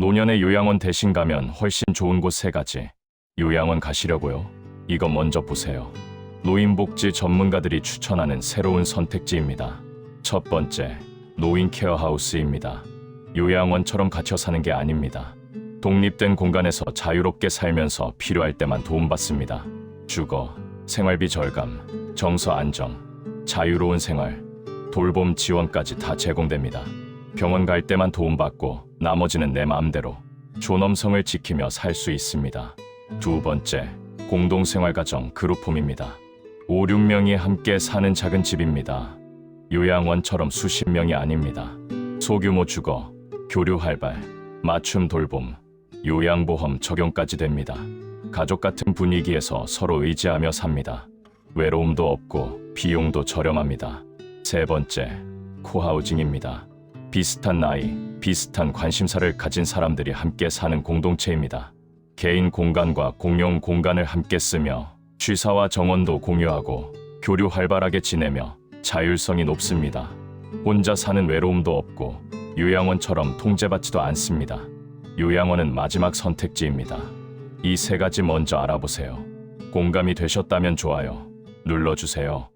노년의 요양원 대신 가면 훨씬 좋은 곳 세 가지. 요양원 가시려고요? 이거 먼저 보세요. 노인복지 전문가들이 추천하는 새로운 선택지입니다. 첫 번째, 노인 케어 하우스입니다. 요양원처럼 갇혀 사는 게 아닙니다. 독립된 공간에서 자유롭게 살면서 필요할 때만 도움받습니다. 주거, 생활비 절감, 정서 안정, 자유로운 생활, 돌봄 지원까지 다 제공됩니다. 병원 갈 때만 도움받고 나머지는 내 마음대로 존엄성을 지키며 살 수 있습니다. 두 번째, 공동생활가정 그룹홈입니다. 5, 6명이 함께 사는 작은 집입니다. 요양원처럼 수십 명이 아닙니다. 소규모 주거, 교류 활발, 맞춤 돌봄, 요양보험 적용까지 됩니다. 가족 같은 분위기에서 서로 의지하며 삽니다. 외로움도 없고 비용도 저렴합니다. 세 번째, 코하우징입니다. 비슷한 나이, 비슷한 관심사를 가진 사람들이 함께 사는 공동체입니다. 개인 공간과 공용 공간을 함께 쓰며 취사와 정원도 공유하고 교류 활발하게 지내며 자율성이 높습니다. 혼자 사는 외로움도 없고 요양원처럼 통제받지도 않습니다. 요양원은 마지막 선택지입니다. 이 세 가지 먼저 알아보세요. 공감이 되셨다면 좋아요 눌러주세요.